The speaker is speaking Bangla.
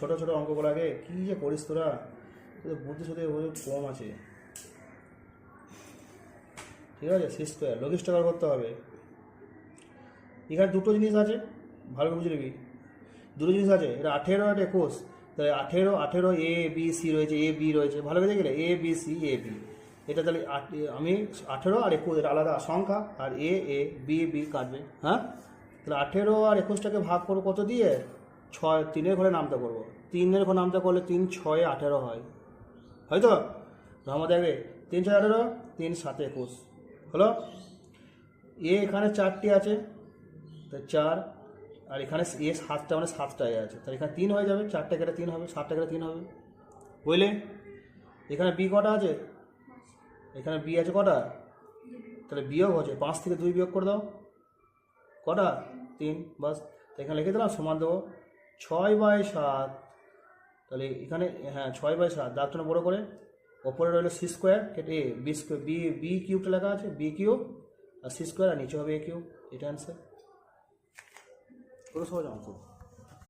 ছোটো ছোটো অঙ্কগুলো আগে কী যে করিস তোরা? বুদ্ধি শুধু কম আছে। ঠিক আছে? সি স্কোয়ার লঘিষ্ঠ করতে হবে? এখানে দুটো জিনিস আছে। ভালো করে বুঝে দুটো জিনিস আছে। এটা আঠেরো আর একুশ। তাহলে আঠেরো আঠেরো এ বি সি রয়েছে। এ বি রয়েছে। ভালো করে গেলে A B C A B এটা তাহলে আমি আঠেরো আর একুশ, এটা আলাদা সংখ্যা। আর এ এ বি বি কাটবে। হ্যাঁ? তাহলে আঠেরো আর একুশটাকে ভাগ করব কত দিয়ে? ছয়, তিনের ঘরে নামতে করব। তিনের ঘরে নামতে করলে তিন, ছয়, আঠেরো হয়। হয়তো? আমার দেখবে? তিন, ছয়, আঠেরো, তিন, সাত, একুশ। হলো? এ এখানে চারটি আছে। তো চার, আর এখানে এ সাতটা মানে সাতটাই আছে। তাহলে এখানে তিন হয়ে যাবে। চারটে কেটে তিন হবে, সাতটা কেটে তিন হবে। বুঝলে? এখানে বি কটা আছে? এখানে বি আছে কটা? তাহলে বিয়োগ হচ্ছে, পাঁচ থেকে দুই বিয়োগ করে দাও। কটা? তিন, বাস। এখানে লিখে দিলাম, সমান দেবো। ছয় বাই সাত, তাহলে এখানে হ্যাঁ ছয় বাই সাত দাগটা বড়ো করে, ওপরে রইল সি স্কোয়ার কেটে বি স্কোয়ার বি বি কিউবটা লেখা আছে বি কিউব আর সি স্কোয়ার আর নিচে হবে এ কিউব এটা অ্যান্সার পুরো সহজ অঙ্ক